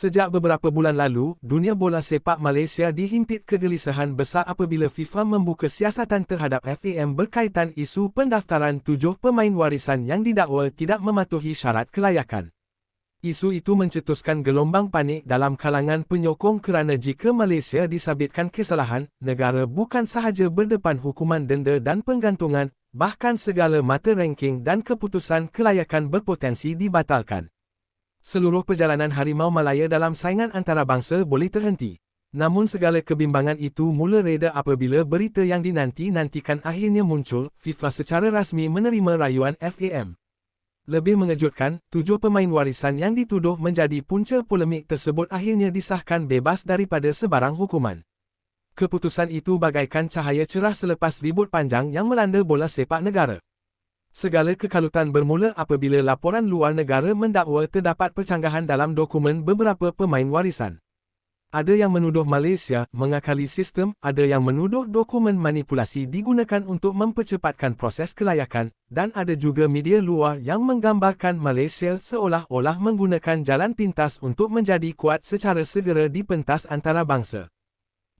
Sejak beberapa bulan lalu, dunia bola sepak Malaysia dihimpit kegelisahan besar apabila FIFA membuka siasatan terhadap FAM berkaitan isu pendaftaran tujuh pemain warisan yang didakwa tidak mematuhi syarat kelayakan. Isu itu mencetuskan gelombang panik dalam kalangan penyokong kerana jika Malaysia disabitkan kesalahan, negara bukan sahaja berdepan hukuman denda dan penggantungan, bahkan segala mata ranking dan keputusan kelayakan berpotensi dibatalkan seluruh perjalanan Harimau Malaya dalam saingan antarabangsa boleh terhenti. Namun segala kebimbangan itu mula reda apabila berita yang dinanti-nantikan akhirnya muncul, FIFA secara rasmi menerima rayuan FAM. Lebih mengejutkan, tujuh pemain warisan yang dituduh menjadi punca polemik tersebut akhirnya disahkan bebas daripada sebarang hukuman. Keputusan itu bagaikan cahaya cerah selepas ribut panjang yang melanda bola sepak negara. Segala kekalutan bermula apabila laporan luar negara mendakwa terdapat percanggahan dalam dokumen beberapa pemain warisan. Ada yang menuduh Malaysia mengakali sistem, ada yang menuduh dokumen manipulasi digunakan untuk mempercepatkan proses kelayakan, dan ada juga media luar yang menggambarkan Malaysia seolah-olah menggunakan jalan pintas untuk menjadi kuat secara segera di pentas antarabangsa.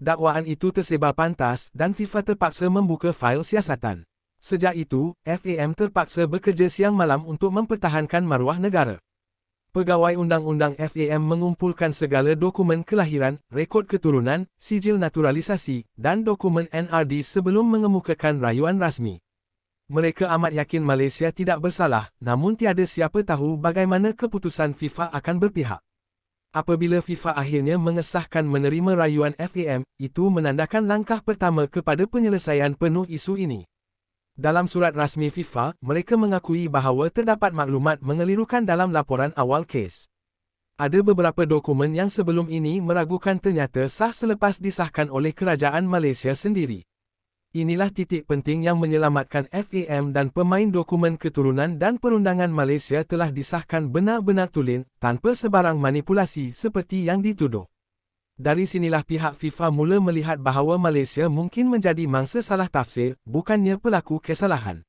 Dakwaan itu tersebar pantas dan FIFA terpaksa membuka fail siasatan. Sejak itu, FAM terpaksa bekerja siang malam untuk mempertahankan maruah negara. Pegawai Undang-Undang FAM mengumpulkan segala dokumen kelahiran, rekod keturunan, sijil naturalisasi, dan dokumen NRD sebelum mengemukakan rayuan rasmi. Mereka amat yakin Malaysia tidak bersalah, namun tiada siapa tahu bagaimana keputusan FIFA akan berpihak. Apabila FIFA akhirnya mengesahkan menerima rayuan FAM, itu menandakan langkah pertama kepada penyelesaian penuh isu ini. Dalam surat rasmi FIFA, mereka mengakui bahawa terdapat maklumat mengelirukan dalam laporan awal kes. Ada beberapa dokumen yang sebelum ini meragukan ternyata sah selepas disahkan oleh kerajaan Malaysia sendiri. Inilah titik penting yang menyelamatkan FAM dan pemain dokumen keturunan dan perundangan Malaysia telah disahkan benar-benar tulen tanpa sebarang manipulasi seperti yang dituduh. Dari sinilah pihak FIFA mula melihat bahawa Malaysia mungkin menjadi mangsa salah tafsir, bukannya pelaku kesalahan.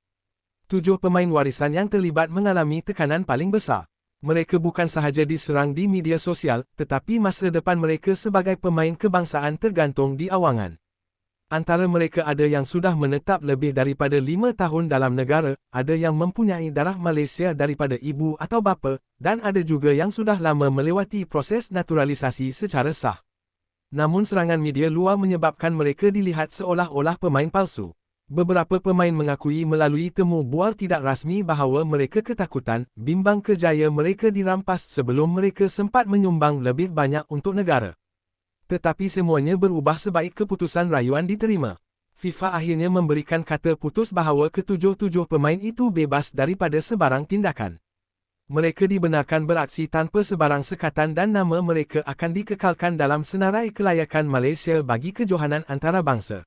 Tujuh pemain warisan yang terlibat mengalami tekanan paling besar. Mereka bukan sahaja diserang di media sosial, tetapi masa depan mereka sebagai pemain kebangsaan tergantung di awangan. Antara mereka ada yang sudah menetap lebih daripada lima tahun dalam negara, ada yang mempunyai darah Malaysia daripada ibu atau bapa, dan ada juga yang sudah lama melewati proses naturalisasi secara sah. Namun serangan media luar menyebabkan mereka dilihat seolah-olah pemain palsu. Beberapa pemain mengakui melalui temu bual tidak rasmi bahawa mereka ketakutan, bimbang kerjaya mereka dirampas sebelum mereka sempat menyumbang lebih banyak untuk negara. Tetapi semuanya berubah sebaik keputusan rayuan diterima. FIFA akhirnya memberikan kata putus bahawa ketujuh-tujuh pemain itu bebas daripada sebarang tindakan mereka dibenarkan beraksi tanpa sebarang sekatan dan nama mereka akan dikekalkan dalam senarai kelayakan Malaysia bagi kejohanan antarabangsa.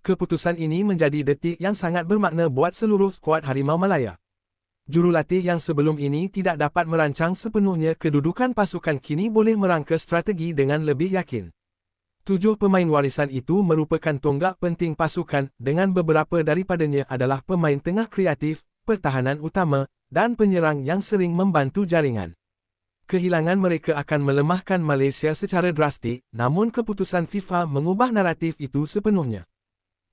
Keputusan ini menjadi detik yang sangat bermakna buat seluruh skuad Harimau Malaya. Jurulatih yang sebelum ini tidak dapat merancang sepenuhnya kedudukan pasukan kini boleh merangka strategi dengan lebih yakin. Tujuh pemain warisan itu merupakan tonggak penting pasukan dengan beberapa daripadanya adalah pemain tengah kreatif, pertahanan utama, dan penyerang yang sering membantu jaringan. Kehilangan mereka akan melemahkan Malaysia secara drastik, namun keputusan FIFA mengubah naratif itu sepenuhnya.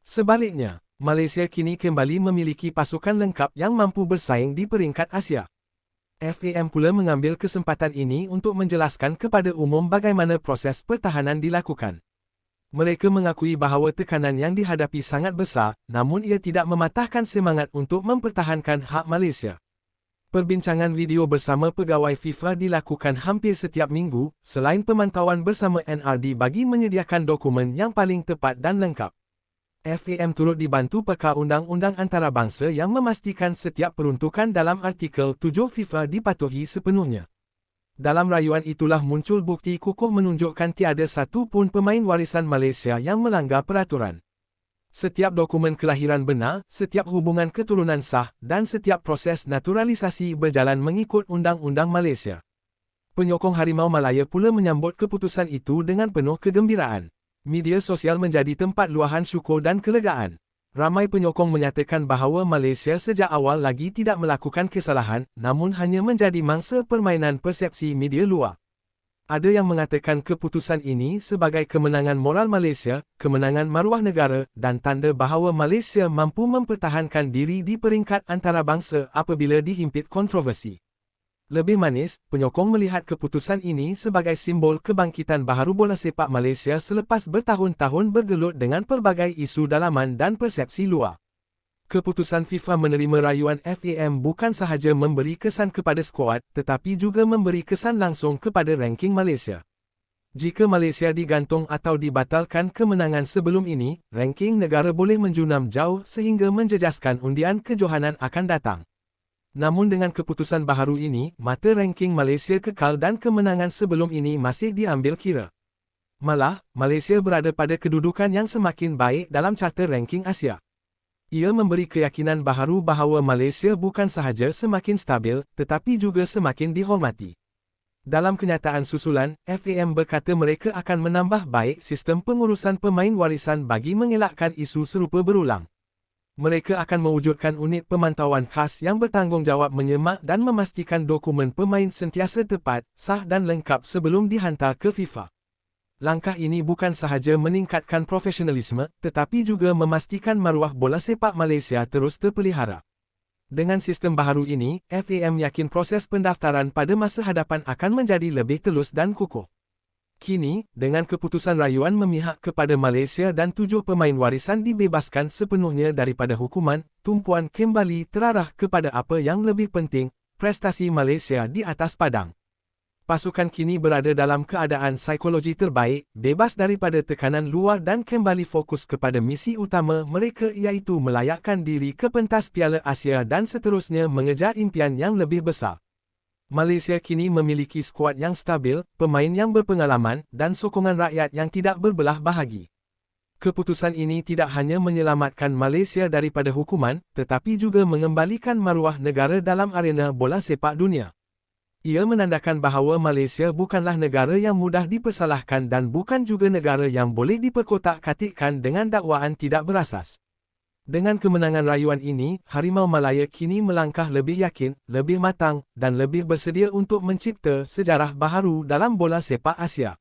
Sebaliknya, Malaysia kini kembali memiliki pasukan lengkap yang mampu bersaing di peringkat Asia. FAM pula mengambil kesempatan ini untuk menjelaskan kepada umum bagaimana proses pertahanan dilakukan. Mereka mengakui bahawa tekanan yang dihadapi sangat besar, namun ia tidak mematahkan semangat untuk mempertahankan hak Malaysia. Perbincangan video bersama pegawai FIFA dilakukan hampir setiap minggu, selain pemantauan bersama NRD bagi menyediakan dokumen yang paling tepat dan lengkap. FAM turut dibantu peka undang-undang antarabangsa yang memastikan setiap peruntukan dalam artikel 7 FIFA dipatuhi sepenuhnya. Dalam rayuan itulah muncul bukti kukuh menunjukkan tiada satu pun pemain warisan Malaysia yang melanggar peraturan. Setiap dokumen kelahiran benar, setiap hubungan keturunan sah, dan setiap proses naturalisasi berjalan mengikut Undang-Undang Malaysia. Penyokong Harimau Malaya pula menyambut keputusan itu dengan penuh kegembiraan. Media sosial menjadi tempat luahan syukur dan kelegaan. Ramai penyokong menyatakan bahawa Malaysia sejak awal lagi tidak melakukan kesalahan, namun hanya menjadi mangsa permainan persepsi media luar. Ada yang mengatakan keputusan ini sebagai kemenangan moral Malaysia, kemenangan maruah negara dan tanda bahawa Malaysia mampu mempertahankan diri di peringkat antarabangsa apabila dihimpit kontroversi. Lebih manis, penyokong melihat keputusan ini sebagai simbol kebangkitan baharu bola sepak Malaysia selepas bertahun-tahun bergelut dengan pelbagai isu dalaman dan persepsi luar. Keputusan FIFA menerima rayuan FAM bukan sahaja memberi kesan kepada skuad tetapi juga memberi kesan langsung kepada ranking Malaysia. Jika Malaysia digantung atau dibatalkan kemenangan sebelum ini, ranking negara boleh menjunam jauh sehingga menjejaskan undian kejohanan akan datang. Namun dengan keputusan baharu ini, mata ranking Malaysia kekal dan kemenangan sebelum ini masih diambil kira. Malah, Malaysia berada pada kedudukan yang semakin baik dalam carta ranking Asia. Ia memberi keyakinan baharu bahawa Malaysia bukan sahaja semakin stabil, tetapi juga semakin dihormati. Dalam kenyataan susulan, FAM berkata mereka akan menambah baik sistem pengurusan pemain warisan bagi mengelakkan isu serupa berulang. Mereka akan mewujudkan unit pemantauan khas yang bertanggungjawab menyemak dan memastikan dokumen pemain sentiasa tepat, sah dan lengkap sebelum dihantar ke FIFA langkah ini bukan sahaja meningkatkan profesionalisme, tetapi juga memastikan maruah bola sepak Malaysia terus terpelihara. Dengan sistem baharu ini, FAM yakin proses pendaftaran pada masa hadapan akan menjadi lebih telus dan kukuh. Kini, dengan keputusan rayuan memihak kepada Malaysia dan tujuh pemain warisan dibebaskan sepenuhnya daripada hukuman, tumpuan kembali terarah kepada apa yang lebih penting, prestasi Malaysia di atas padang pasukan kini berada dalam keadaan psikologi terbaik, bebas daripada tekanan luar dan kembali fokus kepada misi utama mereka iaitu melayakkan diri ke pentas Piala Asia dan seterusnya mengejar impian yang lebih besar. Malaysia kini memiliki skuad yang stabil, pemain yang berpengalaman dan sokongan rakyat yang tidak berbelah bahagi. Keputusan ini tidak hanya menyelamatkan Malaysia daripada hukuman, tetapi juga mengembalikan maruah negara dalam arena bola sepak dunia. Ia menandakan bahawa Malaysia bukanlah negara yang mudah dipersalahkan dan bukan juga negara yang boleh diperkotak-katikkan dengan dakwaan tidak berasas. Dengan kemenangan rayuan ini, Harimau Malaya kini melangkah lebih yakin, lebih matang dan lebih bersedia untuk mencipta sejarah baharu dalam bola sepak Asia.